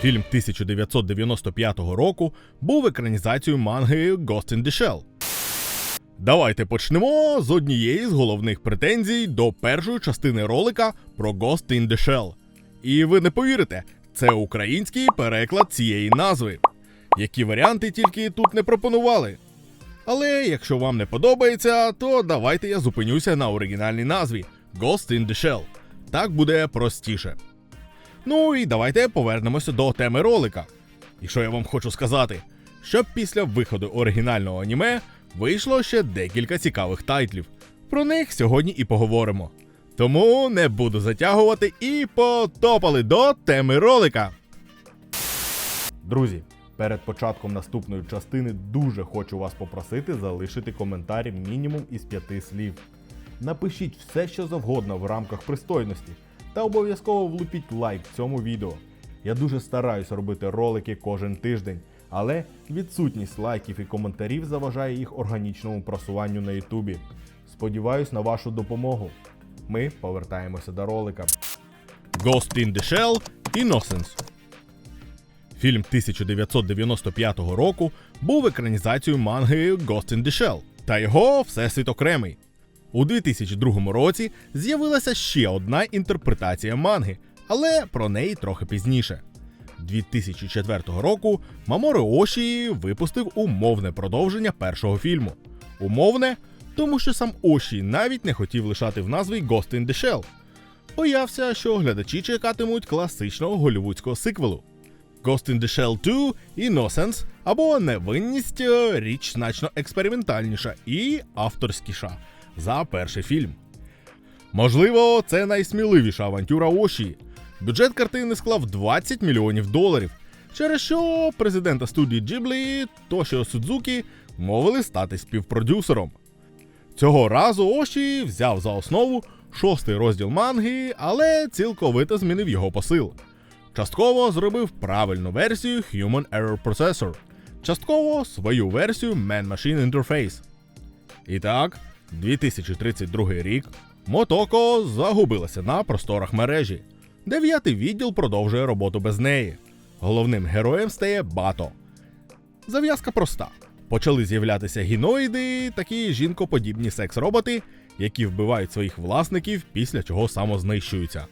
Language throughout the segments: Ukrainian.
Фільм 1995 року був екранізацією манги Ghost in the Shell. Давайте почнемо з однієї з головних претензій до першої частини ролика про Ghost in the Shell. І ви не повірите, це український переклад цієї назви. Які варіанти тільки тут не пропонували. Але якщо вам не подобається, то давайте я зупинюся на оригінальній назві Ghost in the Shell. Так буде простіше. Ну і давайте повернемося до теми ролика. І що я вам хочу сказати, що після виходу оригінального аніме вийшло ще декілька цікавих тайтлів. Про них сьогодні і поговоримо. Тому не буду затягувати і потопали до теми ролика. Друзі, перед початком наступної частини дуже хочу вас попросити залишити коментарі мінімум із п'яти слів. Напишіть все, що завгодно в рамках пристойності, та обов'язково влупіть лайк цьому відео. Я дуже стараюсь робити ролики кожен тиждень, але відсутність лайків і коментарів заважає їх органічному просуванню на Ютубі. Сподіваюсь на вашу допомогу. Ми повертаємося до ролика. Ghost in the Shell Innocence Фільм 1995 року був екранізацією манги Ghost in the Shell та його всесвіт окремий. У 2002 році з'явилася ще одна інтерпретація манги, але про неї трохи пізніше. 2004 року Мамори Оші випустив умовне продовження першого фільму. Умовне, тому що сам Оші навіть не хотів лишати в назві Ghost in the Shell. Боявся, що глядачі чекатимуть класичного голівудського сиквелу. Ghost in the Shell 2 Innocence або Невинність е, річ значно експериментальніша і авторськіша за перший фільм. Можливо, це найсміливіша авантюра Оші. Бюджет картини склав 20 мільйонів доларів, через що президента студії Ghibli Тошіо Судзукі мовили стати співпродюсером. Цього разу Оші взяв за основу шостий розділ манги, але цілковито змінив його посил. Частково зробив правильну версію Human Error Processor, частково свою версію Man-Machine Interface. І так, 2032 рік Мотоко загубилася на просторах мережі. Дев'ятий відділ продовжує роботу без неї. Головним героєм стає Бато. Зав'язка проста. Почали з'являтися гіноїди, такі жінкоподібні секс-роботи, які вбивають своїх власників, після чого самознищуються.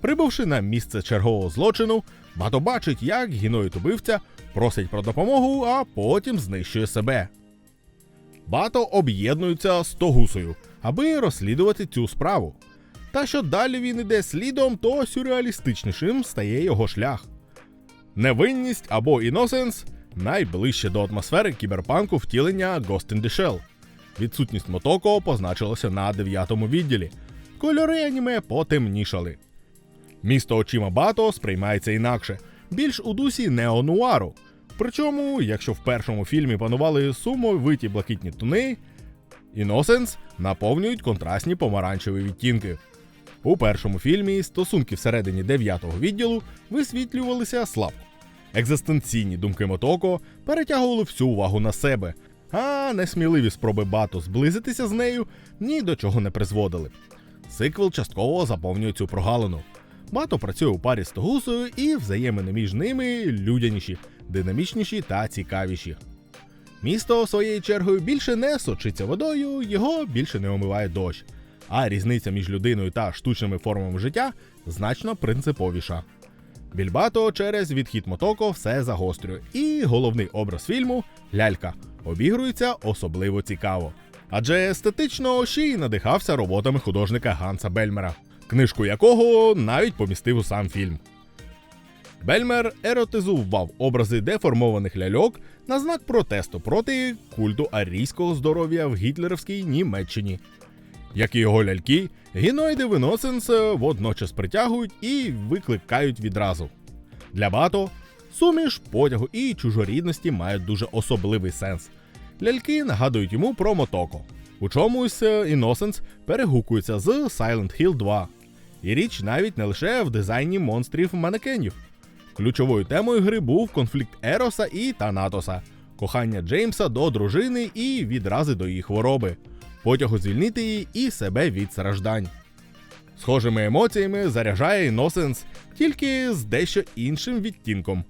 Прибувши на місце чергового злочину, Бато бачить, як гіноїд убивця просить про допомогу, а потім знищує себе. Бато об'єднується з Тогусою, аби розслідувати цю справу. Та що далі він іде слідом, то сюрреалістичнішим стає його шлях. Невинність або іносенс найближче до атмосфери кіберпанку втілення Ghost in the Shell. Відсутність Мотоко позначилася на дев'ятому відділі. Кольори аніме потемнішали. Місто очима Бато сприймається інакше, більш у дусі неонуару. Причому, якщо в першому фільмі панували сумовиті блакитні тони, Іносенс наповнюють контрастні помаранчеві відтінки. У першому фільмі стосунки всередині дев'ятого відділу висвітлювалися слабко. Екзистенційні думки Мотоко перетягували всю увагу на себе, а несміливі спроби Бато зблизитися з нею ні до чого не призводили. Сиквел частково заповнює цю прогалину. Бато працює у парі з Тогусою, і взаємини між ними людяніші, динамічніші та цікавіші. Місто своєю чергою більше не сочиться водою, його більше не омиває дощ, а різниця між людиною та штучними формами життя значно принциповіша. Більбато через відхід Мотоко все загострює, і головний образ фільму лялька обігрується особливо цікаво. Адже естетично ще й надихався роботами художника Ганса Бельмера, книжку якого навіть помістив у сам фільм. Бельмер еротизував образи деформованих ляльок на знак протесту проти культу арійського здоров'я в гітлерівській Німеччині. Як і його ляльки, гіноїди виносенс водночас притягують і викликають відразу. Для Бато суміш потягу і чужорідності мають дуже особливий сенс. Ляльки нагадують йому про Мотоко. У чомусь Іносенс перегукується з Silent Hill 2. І річ навіть не лише в дизайні монстрів манекенів. Ключовою темою гри був конфлікт Ероса і Танатоса, кохання Джеймса до дружини і відрази до її хвороби, потягу звільнити її і себе від страждань. Схожими емоціями заряджає Innocence, тільки з дещо іншим відтінком.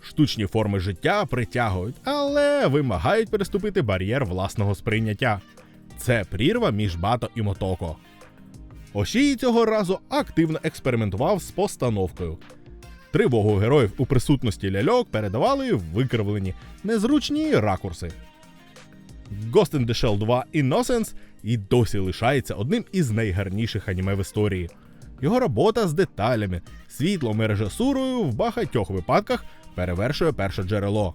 Штучні форми життя притягують, але вимагають переступити бар'єр власного сприйняття. Це прірва між Бато і Мотоко. Ошії цього разу активно експериментував з постановкою. Тривогу героїв у присутності ляльок передавали викривлені, незручні ракурси. Ghost in the Shell 2 Innocence і досі лишається одним із найгарніших аніме в історії. Його робота з деталями, світлом і режисурою в багатьох випадках перевершує перше джерело.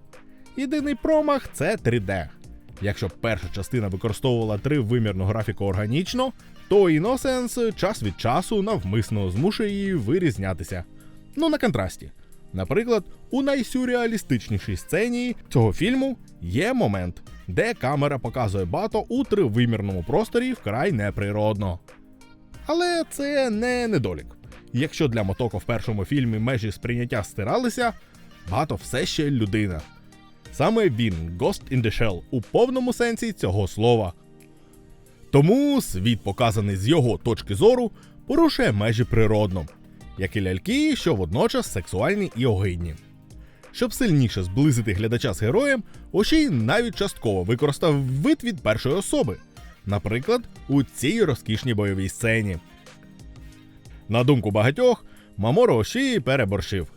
Єдиний промах це 3D. Якщо перша частина використовувала тривимірну графіку органічно, то Innocence час від часу навмисно змушує її вирізнятися. Ну, на контрасті. Наприклад, у найсюрреалістичнішій сцені цього фільму є момент, де камера показує бато у тривимірному просторі вкрай неприродно. Але це не недолік. Якщо для Мотоко в першому фільмі межі сприйняття стиралися, Бато все ще людина. Саме він, Ghost in the Shell, у повному сенсі цього слова. Тому світ, показаний з його точки зору, порушує межі природно, як і ляльки, що водночас сексуальні і огидні. Щоб сильніше зблизити глядача з героєм, Ошій навіть частково використав вид від першої особи, наприклад, у цій розкішній бойовій сцені. На думку багатьох, Маморо Ошії переборщив.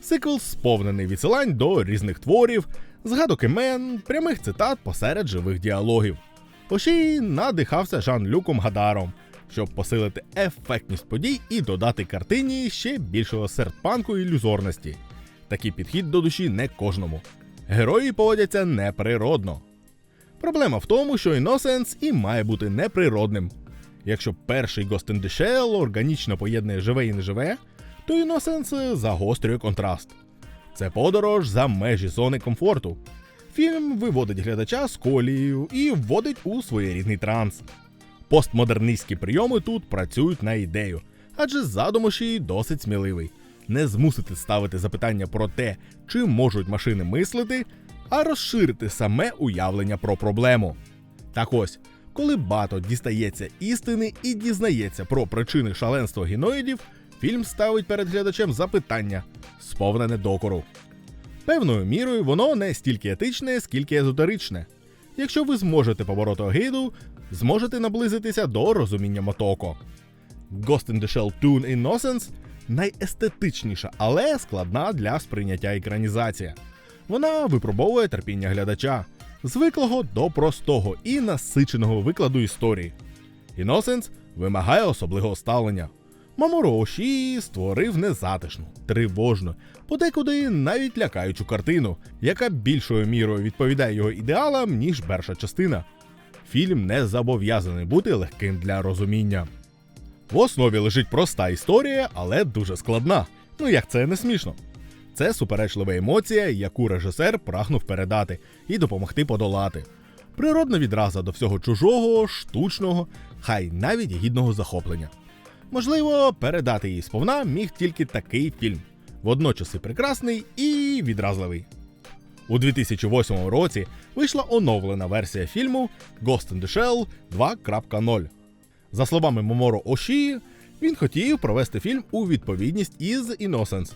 Сиквел сповнений відсилань до різних творів, згадок імен, прямих цитат посеред живих діалогів. Ошій надихався Жан-Люком Гадаром, щоб посилити ефектність подій і додати картині ще більшого сердпанку ілюзорності. Такий підхід до душі не кожному. Герої поводяться неприродно. Проблема в тому, що Innocence і має бути неприродним. Якщо перший Ghost in the Shell органічно поєднує живе і неживе, то Innocence загострює контраст. Це подорож за межі зони комфорту. Фільм виводить глядача з колією і вводить у своєрідний транс. Постмодерністські прийоми тут працюють на ідею, адже задум досить сміливий. Не змусити ставити запитання про те, чи можуть машини мислити, а розширити саме уявлення про проблему. Так ось, коли Бато дістається істини і дізнається про причини шаленства гіноїдів, фільм ставить перед глядачем запитання, сповнене докору. Певною мірою воно не стільки етичне, скільки езотеричне. Якщо ви зможете побороти огиду, зможете наблизитися до розуміння Мотоко. Ghost in the Shell Toon Innocence найестетичніша, але складна для сприйняття екранізація. Вона випробовує терпіння глядача, звиклого до простого і насиченого викладу історії. Innocence вимагає особливого ставлення. Маморо створив незатишну, тривожну, подекуди навіть лякаючу картину, яка більшою мірою відповідає його ідеалам, ніж перша частина. Фільм не зобов'язаний бути легким для розуміння. В основі лежить проста історія, але дуже складна. Ну як це не смішно. Це суперечлива емоція, яку режисер прагнув передати і допомогти подолати. Природна відраза до всього чужого, штучного, хай навіть гідного захоплення. Можливо, передати її сповна міг тільки такий фільм, водночас і прекрасний і відразливий. У 2008 році вийшла оновлена версія фільму Ghost in the Shell 2.0. За словами Моморо Оші, він хотів провести фільм у відповідність із Innocence.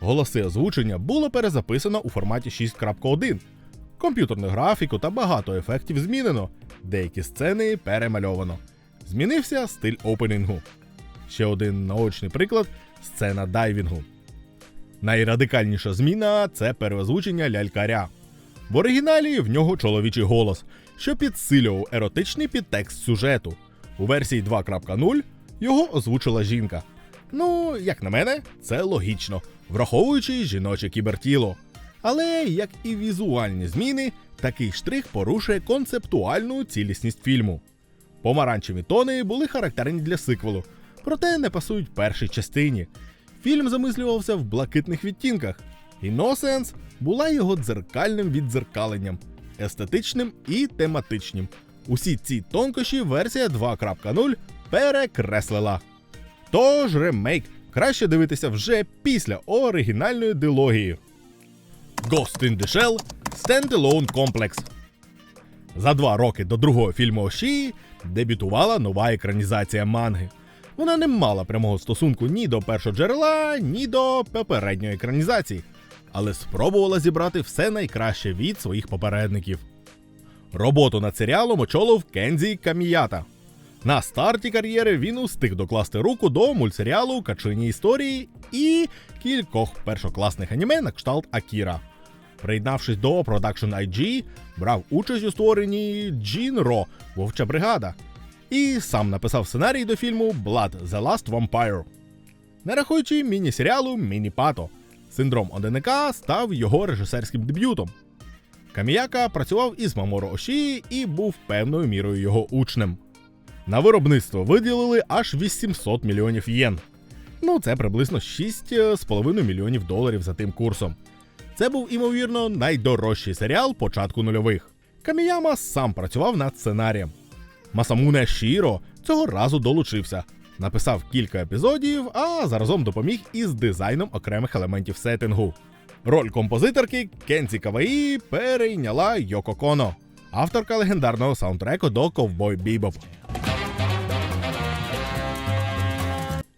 Голоси озвучення було перезаписано у форматі 6.1. Комп'ютерну графіку та багато ефектів змінено, деякі сцени перемальовано. Змінився стиль опенінгу. Ще один наочний приклад сцена дайвінгу. Найрадикальніша зміна це переозвучення лялькаря. В оригіналі в нього чоловічий голос, що підсилював еротичний підтекст сюжету. У версії 2.0 його озвучила жінка. Ну, як на мене, це логічно, враховуючи жіноче кібертіло. Але як і візуальні зміни, такий штрих порушує концептуальну цілісність фільму. Помаранчеві тони були характерні для сиквелу, проте не пасують першій частині. Фільм замислювався в блакитних відтінках. Innocence була його дзеркальним віддзеркаленням, естетичним і тематичним. Усі ці тонкощі версія 2.0 перекреслила. Тож ремейк краще дивитися вже після оригінальної дилогії. Ghost in the Shell Standalone Complex. За два роки до другого фільму Ошії дебютувала нова екранізація манги. Вона не мала прямого стосунку ні до першого джерела, ні до попередньої екранізації, але спробувала зібрати все найкраще від своїх попередників. Роботу над серіалом очолив Кензі Каміята. На старті кар'єри він устиг докласти руку до мультсеріалу Качині історії і кількох першокласних аніме на кшталт Акіра. Приєднавшись до Production IG, брав участь у створенні Джінро Вовча бригада і сам написав сценарій до фільму Blood The Last Vampire. Не рахуючи міні-серіалу Міні-Пато, синдром одиника став його режисерським дебютом. Каміяка працював із Маморо Оші і був певною мірою його учнем. На виробництво виділили аж 800 мільйонів єн. Ну, це приблизно 6,5 мільйонів доларів за тим курсом. Це був, імовірно, найдорожчий серіал початку нульових. Каміяма сам працював над сценарієм. Масамуне Шіро цього разу долучився, написав кілька епізодів, а заразом допоміг із дизайном окремих елементів сеттингу. Роль композиторки Кензі Каваї перейняла Йоко Коно, авторка легендарного саундтреку до Ковбой Бібоп.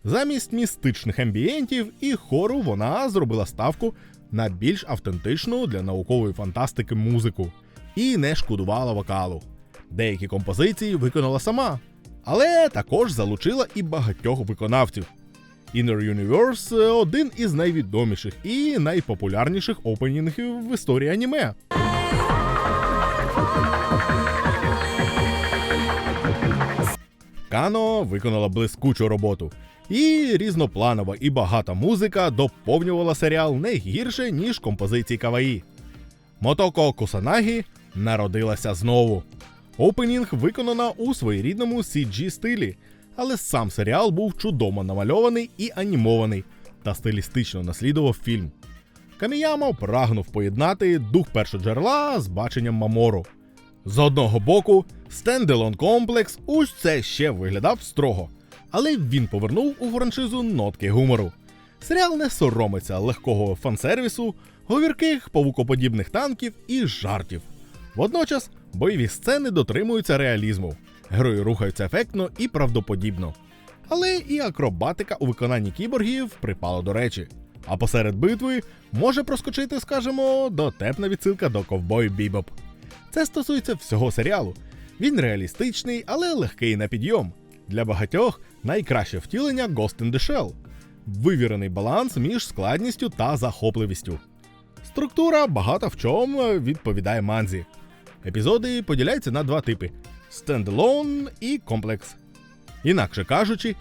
Замість містичних амбієнтів і хору вона зробила ставку на більш автентичну для наукової фантастики музику і не шкодувала вокалу. Деякі композиції виконала сама, але також залучила і багатьох виконавців. Inner Universe – один із найвідоміших і найпопулярніших опенінгів в історії аніме. Кано виконала блискучу роботу, і різнопланова і багата музика доповнювала серіал не гірше, ніж композиції Каваї. Мотоко Кусанагі народилася знову. Опенінг виконана у своєрідному CG стилі, але сам серіал був чудово намальований і анімований та стилістично наслідував фільм. Каміяма прагнув поєднати дух першоджерела з баченням Мамору. З одного боку, стенделон комплекс ось це ще виглядав строго, але він повернув у франшизу нотки гумору. Серіал не соромиться легкого фансервісу, говірких павукоподібних танків і жартів. Водночас бойові сцени дотримуються реалізму, герої рухаються ефектно і правдоподібно. Але і акробатика у виконанні кіборгів припала до речі. А посеред битви може проскочити, скажімо, дотепна відсилка до ковбою Бібоп. Це стосується всього серіалу. Він реалістичний, але легкий на підйом. Для багатьох найкраще втілення Ghost in the Shell. Вивірений баланс між складністю та захопливістю. Структура багато в чому відповідає манзі. Епізоди поділяються на два типи: стендалон і комплекс. Інакше кажучи,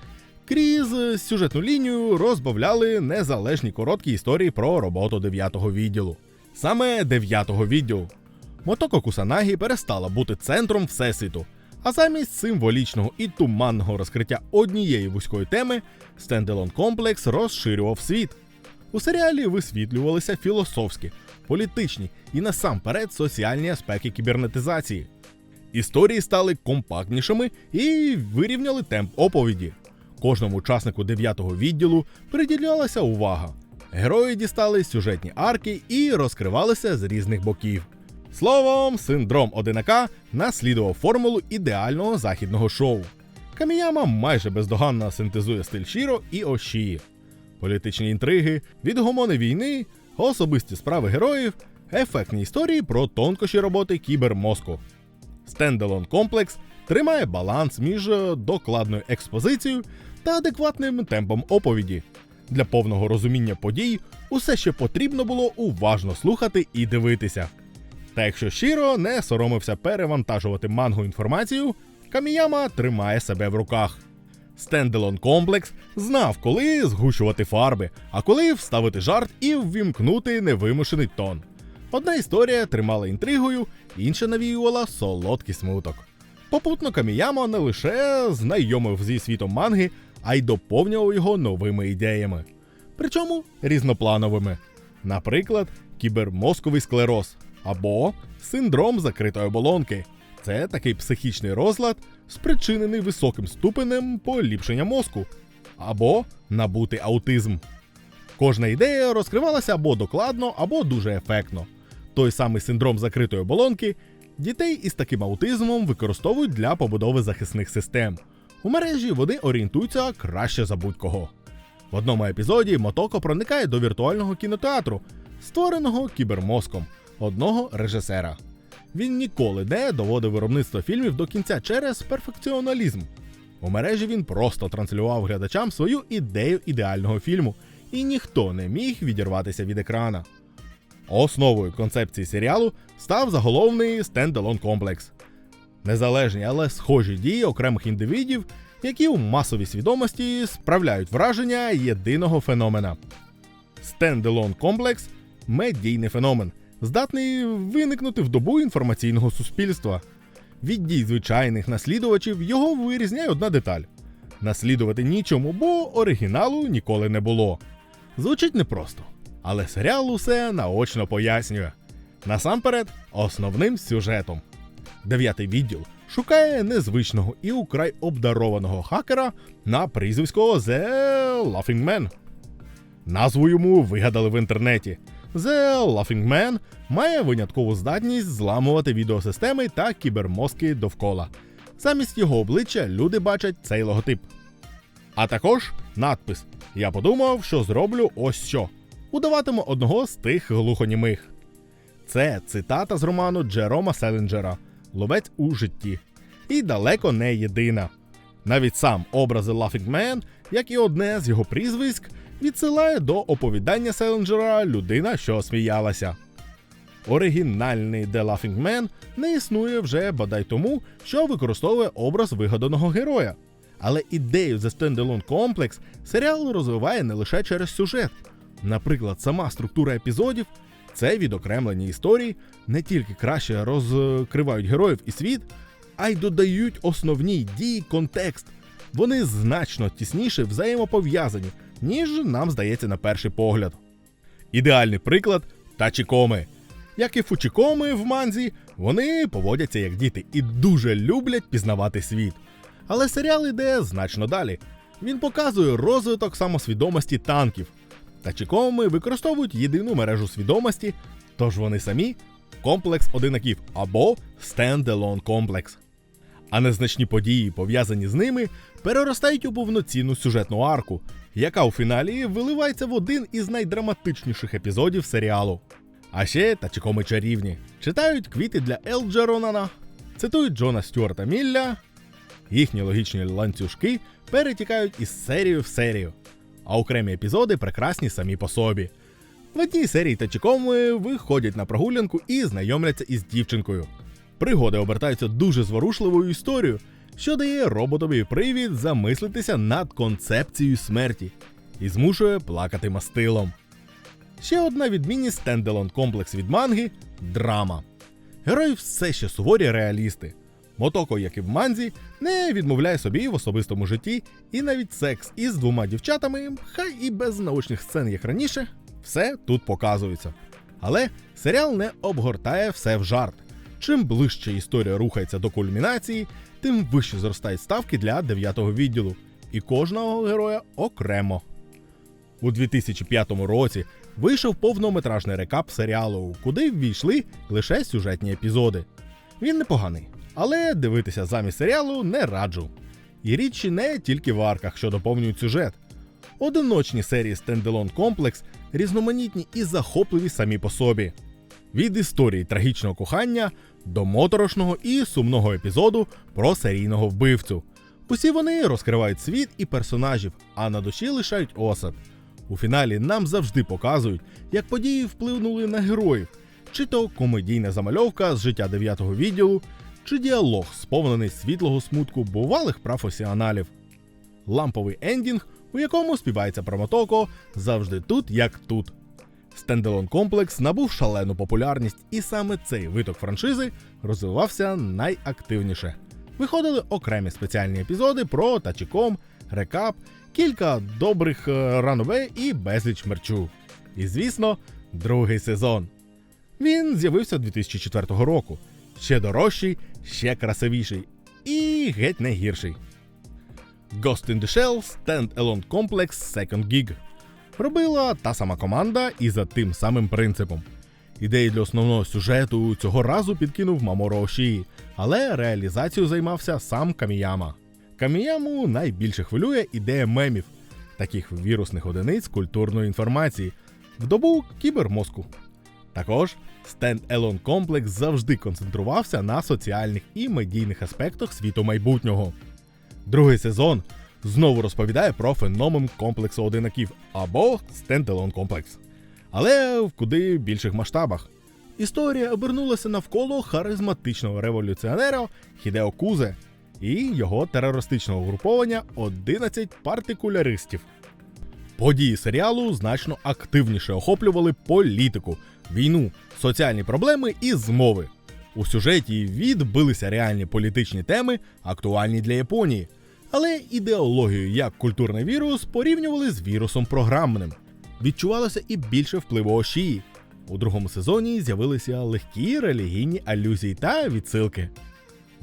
крізь сюжетну лінію розбавляли незалежні короткі історії про роботу 9-го відділу. Саме 9-го відділу. Мотоко Кусанагі перестала бути центром всесвіту, а замість символічного і туманного розкриття однієї вузької теми, стенделон комплекс розширював світ. У серіалі висвітлювалися філософські, політичні і насамперед соціальні аспекти кібернетизації. Історії стали компактнішими і вирівняли темп оповіді. Кожному учаснику 9-го відділу приділялася увага. Герої дістали сюжетні арки і розкривалися з різних боків. Словом, синдром одинака наслідував формулу ідеального західного шоу. Каміяма майже бездоганно синтезує стиль Шіро і Ошії. Політичні інтриги, відгомони війни, особисті справи героїв, ефектні історії про тонкощі роботи кібермозку. Стенделон комплекс тримає баланс між е, докладною експозицією та адекватним темпом оповіді. Для повного розуміння подій усе ще потрібно було уважно слухати і дивитися. Та якщо щиро не соромився перевантажувати мангу інформацію, Каміяма тримає себе в руках. Стенделон комплекс знав, коли згущувати фарби, а коли вставити жарт і ввімкнути невимушений тон. Одна історія тримала інтригою, інша навіювала солодкий смуток. Попутно Каміяма не лише знайомив зі світом манги, а й доповнював його новими ідеями. Причому різноплановими. Наприклад, кібермозковий склероз або синдром закритої оболонки. Це такий психічний розлад, спричинений високим ступенем поліпшення мозку, або набутий аутизм. Кожна ідея розкривалася або докладно, або дуже ефектно. Той самий синдром закритої оболонки дітей із таким аутизмом використовують для побудови захисних систем. У мережі вони орієнтуються краще за будь-кого. В одному епізоді Мотоко проникає до віртуального кінотеатру, створеного кібермозком одного режисера. Він ніколи не доводив виробництво фільмів до кінця через перфекціоналізм. У мережі він просто транслював глядачам свою ідею ідеального фільму, і ніхто не міг відірватися від екрана. Основою концепції серіалу став заголовний стендалон комплекс. Незалежні, але схожі дії окремих індивідів, які у масовій свідомості справляють враження єдиного феномена. Стендалон комплекс медійний феномен, здатний виникнути в добу інформаційного суспільства. Від дій звичайних наслідувачів його вирізняє одна деталь: наслідувати нічому, бо оригіналу ніколи не було. Звучить непросто, але серіал усе наочно пояснює. Насамперед, основним сюжетом. Дев'ятий відділ шукає незвичного і украй обдарованого хакера на прізвисько The Laughing Man. Назву йому вигадали в інтернеті. The Laughing Man має виняткову здатність зламувати відеосистеми та кібермозки довкола. Замість його обличчя люди бачать цей логотип. А також надпис: Я подумав, що зроблю ось що. Удаватиму одного з тих глухонімих. Це цитата з роману Джерома Селінджера Ловець у житті. І далеко не єдина. Навіть сам образ The Laughing Man, як і одне з його прізвиськ, відсилає до оповідання Селенджера Людина, що сміялася. Оригінальний The Laughing Man не існує вже бодай тому, що використовує образ вигаданого героя. Але ідею The Standalone Complex серіал розвиває не лише через сюжет. Наприклад, сама структура епізодів це відокремлені історії не тільки краще розкривають героїв і світ, а й додають основній дії контекст. Вони значно тісніше взаємопов'язані, ніж нам здається на перший погляд. Ідеальний приклад тачікоми. Як і фучікоми в манзі, вони поводяться як діти і дуже люблять пізнавати світ. Але серіал йде значно далі. Він показує розвиток самосвідомості танків. Тачікоми використовують єдину мережу свідомості, тож вони самі комплекс одинаків або стендалон комплекс. А незначні події, пов'язані з ними, переростають у повноцінну сюжетну арку, яка у фіналі виливається в один із найдраматичніших епізодів серіалу. А ще тачикоми чарівні читають квіти для Елджеронана, цитують Джона Стюарта Мілля, їхні логічні ланцюжки перетікають із серії в серію, а окремі епізоди прекрасні самі по собі. В одній серії тачикоми виходять на прогулянку і знайомляться із дівчинкою. Пригоди обертаються дуже зворушливою історією, що дає роботові привід замислитися над концепцією смерті і змушує плакати мастилом. Ще одна відмінність стенделон комплекс від манги драма. Герої все ще суворі реалісти. Мотоко, як і в манзі, не відмовляє собі в особистому житті, і навіть секс із двома дівчатами, хай і без научних сцен, як раніше, все тут показується. Але серіал не обгортає все в жарт. Чим ближче історія рухається до кульмінації, тим вище зростають ставки для дев'ятого відділу, і кожного героя окремо. У 2005 році вийшов повнометражний рекап серіалу, куди ввійшли лише сюжетні епізоди. Він непоганий, але дивитися замість серіалу не раджу. І річ не тільки в арках, що доповнюють сюжет. Одиночні серії Стенделон Комплекс різноманітні і захопливі самі по собі. Від історії трагічного кохання до моторошного і сумного епізоду про серійного вбивцю. Усі вони розкривають світ і персонажів, а на душі лишають осад. У фіналі нам завжди показують, як події впливнули на героїв, чи то комедійна замальовка з життя дев'ятого відділу, чи діалог, сповнений світлого смутку бувалих професіоналів. Ламповий ендінг, у якому співається про Мотоко завжди тут, як тут. Стенделон комплекс набув шалену популярність, і саме цей виток франшизи розвивався найактивніше. Виходили окремі спеціальні епізоди про Тачіком, рекап, кілька добрих е, ранове і безліч мерчу. І звісно, другий сезон. Він з'явився 2004 року. Ще дорожчий, ще красивіший і геть не гірший. Ghost in the Shell Stand-Alone Complex Second Gig. Робила та сама команда і за тим самим принципом. Ідеї для основного сюжету цього разу підкинув Маморо Ошії, але реалізацією займався сам Каміяма. Каміяму найбільше хвилює ідея мемів, таких вірусних одиниць культурної інформації, в добу кібермозку. Також Stand-Alone комплекс завжди концентрувався на соціальних і медійних аспектах світу майбутнього. Другий сезон знову розповідає про феномен комплексу одинаків або Stand-Alone комплекс, але в куди більших масштабах. Історія обернулася навколо харизматичного революціонера Хідео Кузе і його терористичного угруповання 11 партикуляристів. Події серіалу значно активніше охоплювали політику, війну, соціальні проблеми і змови. У сюжеті відбилися реальні політичні теми, актуальні для Японії, але ідеологію як культурний вірус порівнювали з вірусом програмним. Відчувалося і більше впливу Ошії. У другому сезоні з'явилися легкі релігійні алюзії та відсилки.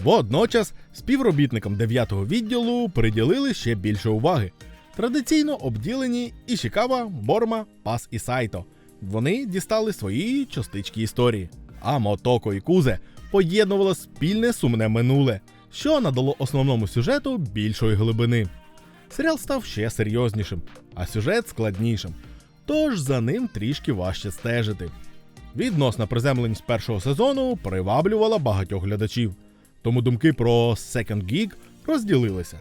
Водночас співробітникам 9-го відділу приділили ще більше уваги. Традиційно обділені Ішікава, Борма, Пас і Сайто. Вони дістали свої частички історії. А Мотоко і Кузе поєднувало спільне сумне минуле, що надало основному сюжету більшої глибини. Серіал став ще серйознішим, а сюжет складнішим, тож за ним трішки важче стежити. Відносна приземленість першого сезону приваблювала багатьох глядачів, тому думки про Second Gig розділилися.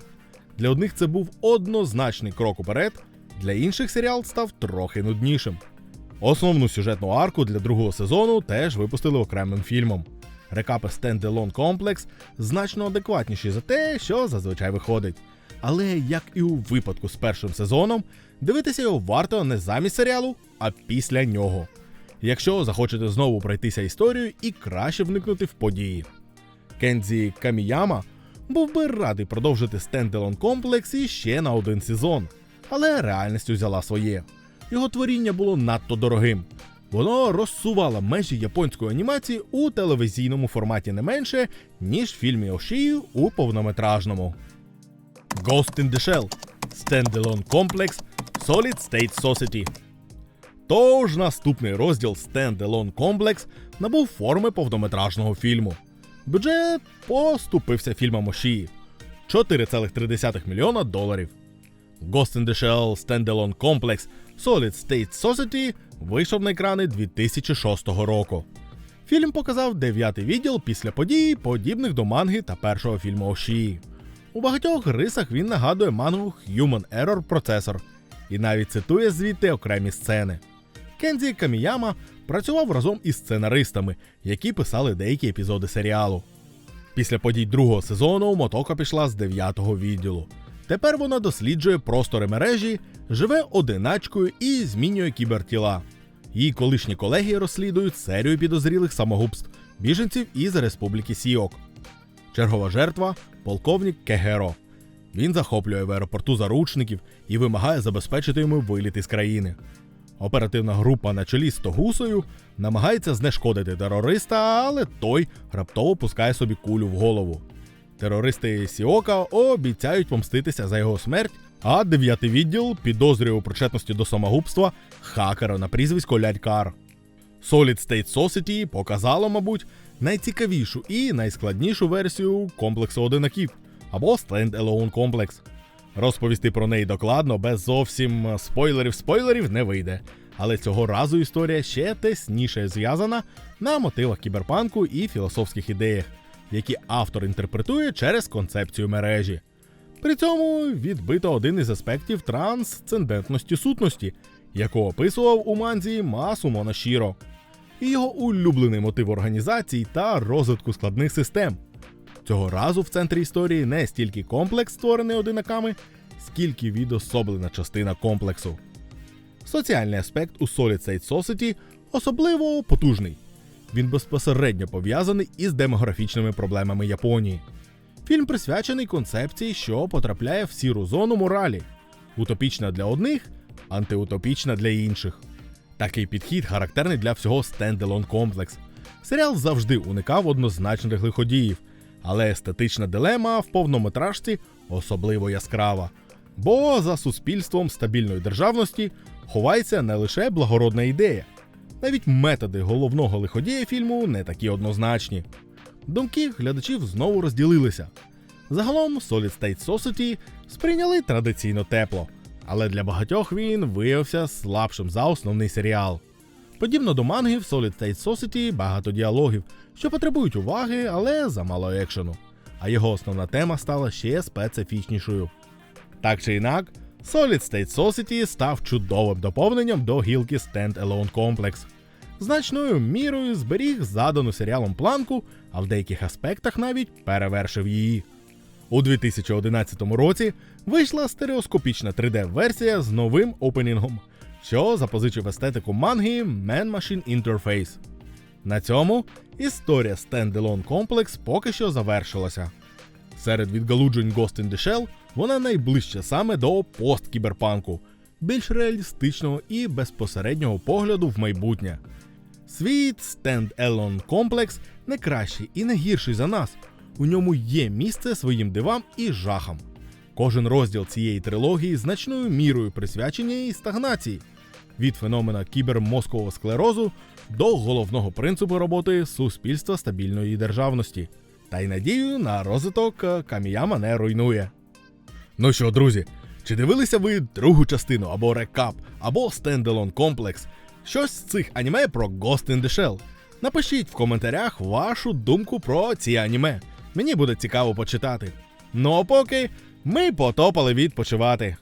Для одних це був однозначний крок уперед, для інших серіал став трохи нуднішим. Основну сюжетну арку для другого сезону теж випустили окремим фільмом. Рекапи Standalone Complex значно адекватніші за те, що зазвичай виходить. Але як і у випадку з першим сезоном, дивитися його варто не замість серіалу, а після нього. Якщо захочете знову пройтися історією і краще вникнути в події. Кензі Каміяма був би радий продовжити стенделон комплекс іще на один сезон, але реальність взяла своє. Його творіння було надто дорогим. Воно розсувало межі японської анімації у телевізійному форматі не менше, ніж в фільмі Ошію у повнометражному. Ghost in the Shell Standalone Complex Solid State Society. Тож наступний розділ Standalone Complex набув форми повнометражного фільму. Бюджет поступився фільмам Ошії 4,3 мільйона доларів. Ghost in the Shell Standalone Complex Solid State Society вийшов на екрани 2006 року. Фільм показав дев'ятий відділ після подій, подібних до манги та першого фільму Ошії. У багатьох рисах він нагадує мангу Human Error Processor і навіть цитує звідти окремі сцени. Кензі Каміяма працював разом із сценаристами, які писали деякі епізоди серіалу. Після подій другого сезону Мотока пішла з дев'ятого відділу. Тепер вона досліджує простори мережі, живе одиначкою і змінює кібертіла. Її колишні колеги розслідують серію підозрілих самогубств біженців із Республіки Сіок. Чергова жертва полковник Кегеро. Він захоплює в аеропорту заручників і вимагає забезпечити йому виліт із країни. Оперативна група на чолі з Тогусою намагається знешкодити терориста, але той раптово пускає собі кулю в голову. Терористи Сіока обіцяють помститися за його смерть, а дев'ятий відділ підозрює у причетності до самогубства хакера на прізвисько Лядькар. Solid State Society показало, мабуть, найцікавішу і найскладнішу версію комплексу одинаків або Stand-Alone комплекс. Розповісти про неї докладно, без зовсім спойлерів-спойлерів не вийде. Але цього разу історія ще тесніше зв'язана на мотивах кіберпанку і філософських ідеях, які автор інтерпретує через концепцію мережі. При цьому відбито один із аспектів трансцендентності сутності, яку описував у манзі Масумо Нашіро, і його улюблений мотив організацій та розвитку складних систем. Цього разу в центрі історії не стільки комплекс, створений одинаками, скільки відособлена частина комплексу. Соціальний аспект у Solid State Society особливо потужний. Він безпосередньо пов'язаний із демографічними проблемами Японії. Фільм присвячений концепції, що потрапляє в сіру зону моралі, утопічна для одних, антиутопічна для інших. Такий підхід характерний для всього Standalone комплекс. Серіал завжди уникав однозначних лиходіїв, але естетична дилема в повнометражці особливо яскрава. Бо за суспільством стабільної державності ховається не лише благородна ідея, навіть методи головного лиходія фільму не такі однозначні. Думки глядачів знову розділилися. Загалом Solid State Society сприйняли традиційно тепло, але для багатьох він виявився слабшим за основний серіал. Подібно до манги, в Solid State Society багато діалогів, що потребують уваги, але замало екшену. А його основна тема стала ще специфічнішою. Так чи інак, Solid State Society став чудовим доповненням до гілки Stand-Alone Complex. Значною мірою зберіг задану серіалом планку, а в деяких аспектах навіть перевершив її. У 2011 році вийшла стереоскопічна 3D-версія з новим опенінгом, що запозичив естетику манги Man Machine Interface. На цьому історія Standalone Complex поки що завершилася. Серед відгалуджень Ghost in the Shell вона найближча саме до посткіберпанку, більш реалістичного і безпосереднього погляду в майбутнє. Світ Stand-Alone Complex не кращий і не гірший за нас. У ньому є місце своїм дивам і жахам. Кожен розділ цієї трилогії значною мірою присвячення її стагнації від феномена кібермозкового склерозу до головного принципу роботи суспільства стабільної державності. Та й надію на розвиток е, Каміяма не руйнує. Ну що, друзі, чи дивилися ви другу частину або рекап, або стендалон комплекс? Щось з цих аніме про Ghost in the Shell? Напишіть в коментарях вашу думку про ці аніме. Мені буде цікаво почитати. Ну а поки ми потопали відпочивати.